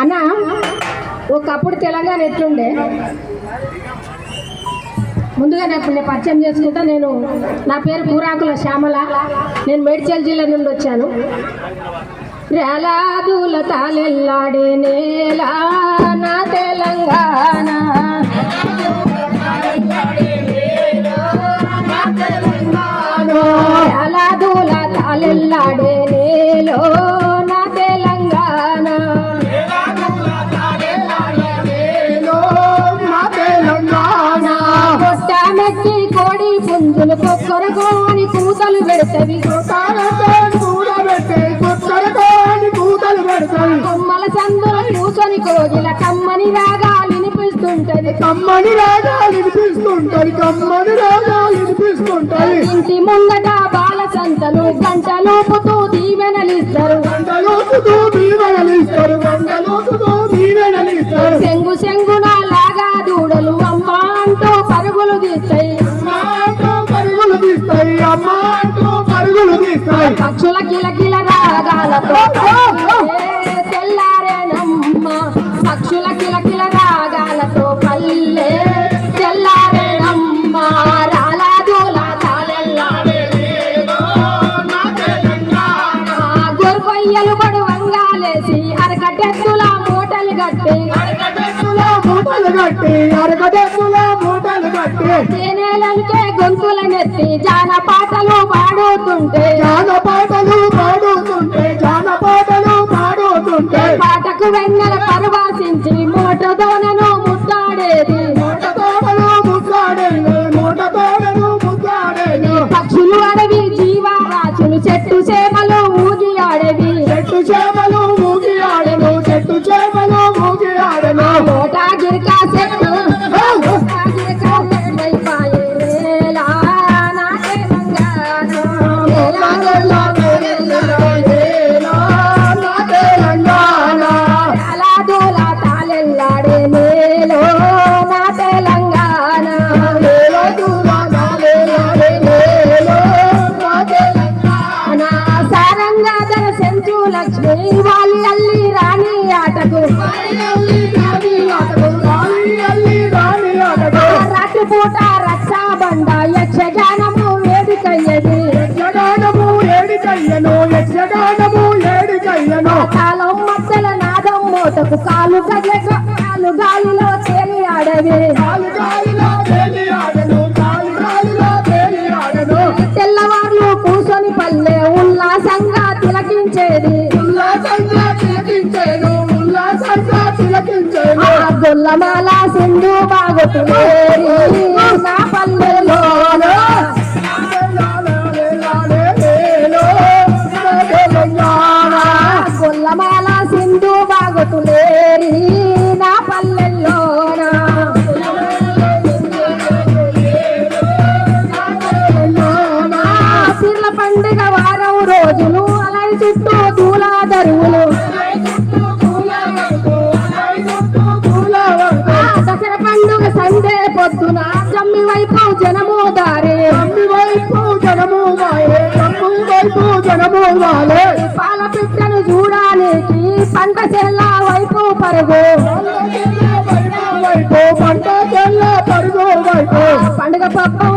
అన్న ఒకప్పుడు తెలంగాణ ఎట్లుండే? ముందుగా నేను నేను పరిచయం చేసుకుంటా నేను నా పేరు పూరాకుల శ్యామల. నేను మేడ్చల్ జిల్లా నుండి వచ్చాను. రేలాదుల తాలెల్లాడే నేలా నా తెలంగాణ. రేలాదుల తాలెల్లాడే నేలో పుంజులు కొక్కరకోని కూతలు పెడతవి. కొమ్మల సందుల కూసని కోగిల కమ్మని రాగాలు వినిపిస్తుంటది. కమ్మని రాగాలు వినిపిస్తుంటది కమ్మని రాగాలు వినిపిస్తుంటది. ఇంటి ముంగట బాల సంతలు గంటలోపుతూ దీవెనలిస్తారు. వందలోతుతో దీవెనలిస్తారు. పక్షుల కిలకిల రాగాలతో తెల్లారేనమ్మ పక్షుల కిలకిల రాగాలతో పల్లె. తెల్లారేనమ్మ తాళెల్లాడే గొర్రెయ్యలు పడు వంగాలేసి అరకటెత్తుల మూటలు కట్టి. మూటలు కట్టి అరగడెక్కులో మూటలు కట్టి. తేనెలంటే గొంతుల నెత్తి జానపాటలు పాడుతుంటే. జానపాటలు పాడుతుంటే రాత్రిపూట రక్షాబండ యక్షగానము వేదికయ్యది కాలం మధ్యల నాదం మోతకు కాలు కదలక కాలు గాలిలో తేలి ఆడవి తెల్లవార్లు కూసొని పల్లె ఉల్లాసంగా తిలకించేది. ఆ గొల్లమాల సింధు బాగుతుంది పొద్దున జమ్మి వైపు జనము దారి పాల పిట్టను చూడడానికి పంట చెల్ల వైపు పరుగు. పంట చెల్ల పరుగు వైపు. పండుగ పప్పు